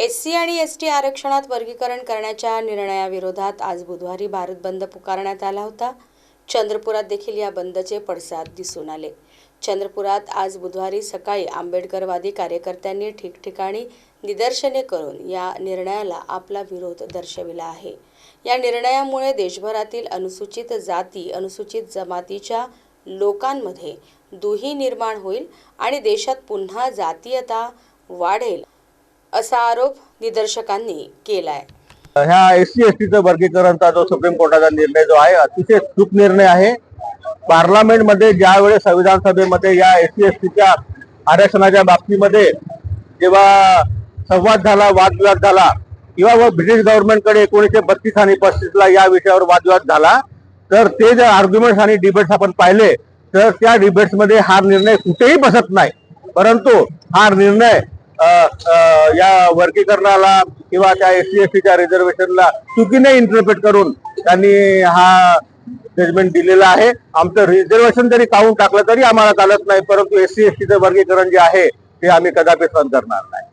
S C आणि S T आरक्षणात वर्गीकरण करण्याच्या निर्णयाविरोधात आज बुधवारी भारत बंद पुकारण्यात आला होता. चंद्रपुरात देखील या बंदचे पडसाद दिसून आले. चंद्रपुरात आज बुधवारी सकाळी आंबेडकरवादी कार्यकर्त्यांनी ठिकठिकाणी निदर्शने करून या निर्णयाला आपला विरोध दर्शविला आहे. या निर्णयामुळे देशभरातील अनुसूचित जाती अनुसूचित जमातीच्या लोकांमध्ये दुही निर्माण होईल आणि देशात पुन्हा जातीयता वाढेल असा आरोप निदर्शकांनी केलाय. ह्या एस सी एस टीचं वर्गीकरणचा जो सुप्रीम कोर्टाचा निर्णय जो आहे अतिशय चूक निर्णय आहे. पार्लमेंटमध्ये ज्या वेळेस संविधान सभेमध्ये या एस सी एस टीच्या आरक्षणाच्या बाबतीमध्ये जेव्हा संवाद झाला वादविवाद झाला किंवा व ब्रिटिश गव्हर्नमेंटकडे एकोणीसशे बत्तीस आणि पस्तीसला या विषयावर वादविवाद झाला तर ते जे आर्ग्युमेंट्स आणि डिबेट्स आपण पाहिले तर त्या डिबेट्समध्ये हा निर्णय कुठेही बसत नाही. परंतु हा निर्णय या वर्गीकरणाला किंवा त्या एस सी एस टीच्या रिझर्वेशनला चुकीने इंटरप्रेट करून त्यांनी हा जजमेंट दिलेला आहे. आमचं रिझर्वेशन जरी काढून टाकलं तरी आम्हाला चालत नाही परंतु एस सी एस टीचं वर्गीकरण जे आहे ते आम्ही कदापि सहन करणार नाही.